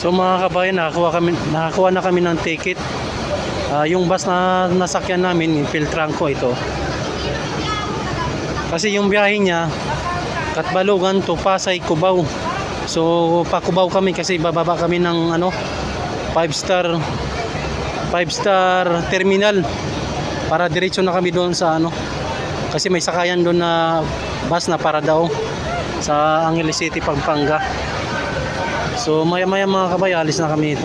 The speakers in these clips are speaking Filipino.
So mga kabayan, nakakuha, kami, nakakuha na kami ng ticket. Ah, yung bus na nasakyan namin, infiltran ko ito. Kasi yung biyahe niya, Katbalugan to Pasay, Cubao. So pa Cubao kami kasi bababa kami ng ano 5 star 5 star terminal para diretso na kami doon sa ano kasi may sakayan doon na bus na para daw sa Angeles City, Pampanga. So maya maya mga kabay, alis na kami ito.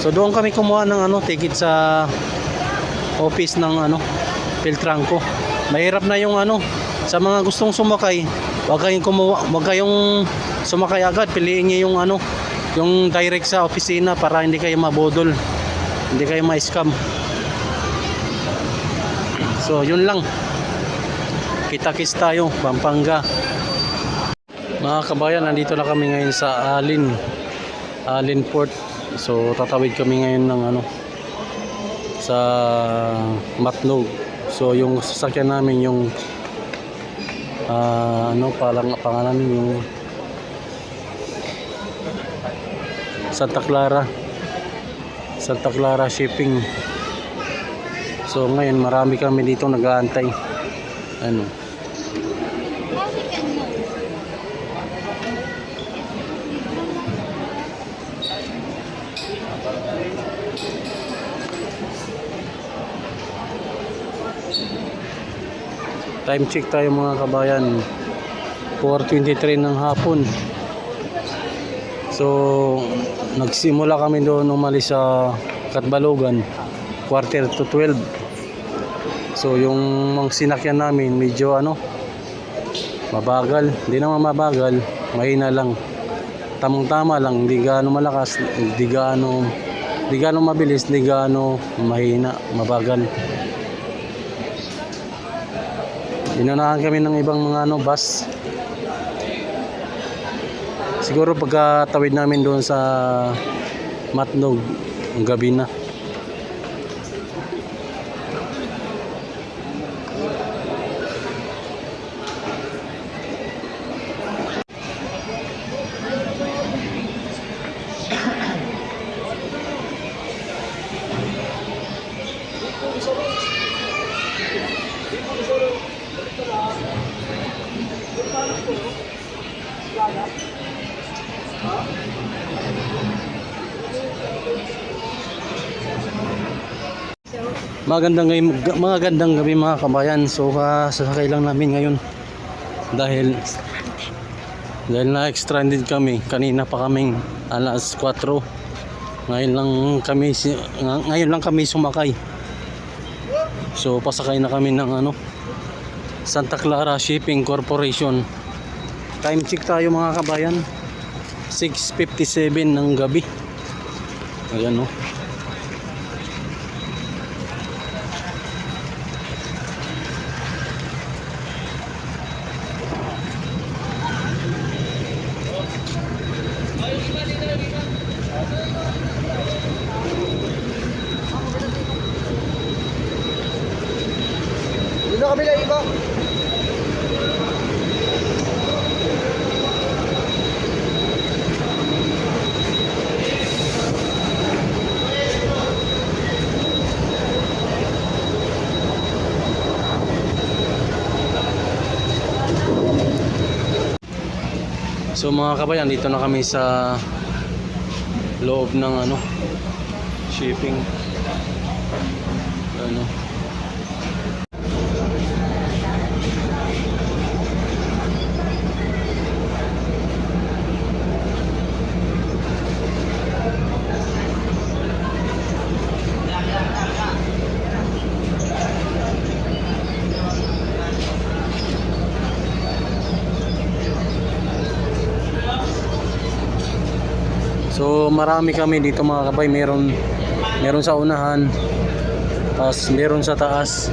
So doon kami kumuha ng ano ticket sa office ng ano Piltranco. Mahirap na yung ano sa mga gustong sumakay, wag kayong kumuha, wag kayong sumakay agad, piliin niyo yung ano yung direct sa opisina para hindi kayo mabodol. Hindi kayo ma-scam. So yun lang. Kita-kits tayo, Pampanga. Mga kabayan, nandito na kami ngayon sa Alin. Alin Port. So tatawid kami ngayon ng ano sa Matnog. So yung sasakyan namin yung ah, ano palang pangalan yung Santa Clara Santa Clara Shipping So ngayon marami kami dito nag-aantay ano Time check tayo mga kabayan 4.23 ng hapon So nagsimula kami doon umalis sa Katbalogan quarter to 12 So yung mga sinakyan namin medyo ano mabagal, hindi naman mabagal, mahina lang. Tamang tama lang, hindi gaano malakas, hindi gaano hindi gaano mabilis, hindi gaano mahina, mabagal. Inunahan kami ng ibang mga ano, bus. Siguro pagkatawid namin doon sa Matnog, ang gabi na. Magandang gabi, mga gandang gabi mga kabayan. So uh, lang namin ngayon dahil dahil na extended kami. Kanina pa kaming alas 4. Ngayon lang kami ngayon lang kami sumakay. So pasakay na kami ng ano Santa Clara Shipping Corporation. Time check tayo mga kabayan. 6.57 ng gabi. Ayan oh. Dito kami lang iba. So mga kabayan, dito na kami sa loob ng ano shipping ano So marami kami dito mga kabay. Meron, meron sa unahan. Tapos meron sa taas.